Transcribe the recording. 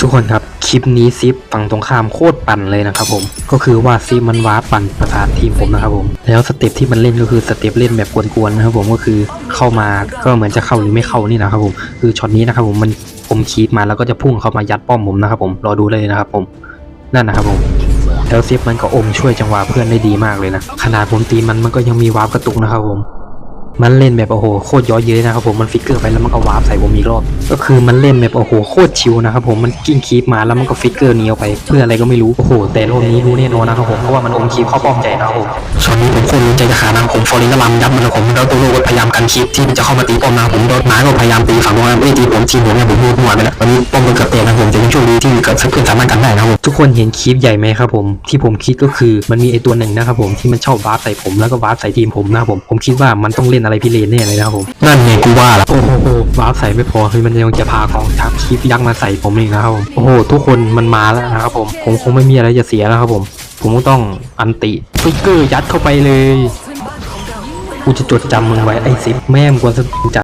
ทุกคนครับคลิปนี้ซิปฝั่งตรงข้ามโคตรปั่นเลยนะครับผมก็คือว่าซิปมันว้าปั่นประสาททีมผมนะครับผมแล้วสเต็ปที่มันเล่นก็คือสเต็ปเล่นแบบกวนๆนะครับผมก็คือเข้ามาก็เหมือนจะเข้าหรือไม่เข้านี่นะครับผมคือช็อตนี้นะครับผมมันผมคีบมาแล้วก็จะพุ่งเข้ามายัดป้อมผมนะครับผมรอดูเลยนะครับผมนั่นนะครับผมแล้วซิปมันก็อมช่วยจังหวะเพื่อนได้ดีมากเลยนะขนาดผมตีมันมันก็ยังมีวาร์ปกระตุกนะครับผม มันเล่นแบบโอ้โหโคตรย้อยเย้ยนะครับผมมันฟิกเกอร์ไปแล้วมันก็วาร์ปใส่ผมอีกรอบ ก็คือมันเล่นแบบโอ้โหโคตรชิวนะครับผมมันกิ้งคีปมาแล้วมันก็ฟิกเกอร์หนีออกไป เพื่ออะไรก็ไม่รู้โอ้โหแต่รอบนี้รู้แน่นอนนะครับผมเพราะว่ามันอมคีปเข้าป้อมใจนะครับผมช็อตนี้ผมโคตรรู้ใจจะขาดนะครับผมฟอร์เรนก็ลำยับมันนะครับผมแล้วตัวโลก็พยายามกันคีปที่มันจะเข้ามาตีป้อมนะครับผมโดนหมาก็พยายามตีฝั่งตรงนั้นไม่ตีผมทีมผมเนี่ยผมพูดมั่วไปแล้วตอนนี้ป้อมมันเกือบเตะนะครับผมแต่ยังโชคดีที่เกิดเพื่อนสามารถกันได้นะครับผมทุกคนเห็นคีปใหญ่ไหมครับผมที่ผมคิดก็คือมันมีไอตัวหนึ่งนะครับผมที่มันชอบวาร์ปใส่ผมแล้วก็วาร์ปใส่ทีมผมนะครับผมผมคิดว่ามันต้องเล่นอะไรพี่เลนเนี่ยเลยนะครับผม นั่นไงกูว่าละโอ้โหวาร์ปใส่ไม่พอคือมันยังจะพากองทัพคีปยักษ์มาใส่ผมอีกนะครับผม โอ้โห ทุกคนมันมาแล้วนะครับผม ผมคงไม่มีอะไรจะเสียแล้วครับผม ผมก็ต้องอันติฟิกเกอร์ยัดเข้าไปเลย กูจะจดจำมึงไว้ไอ้ซิปแม่มกวนสจัด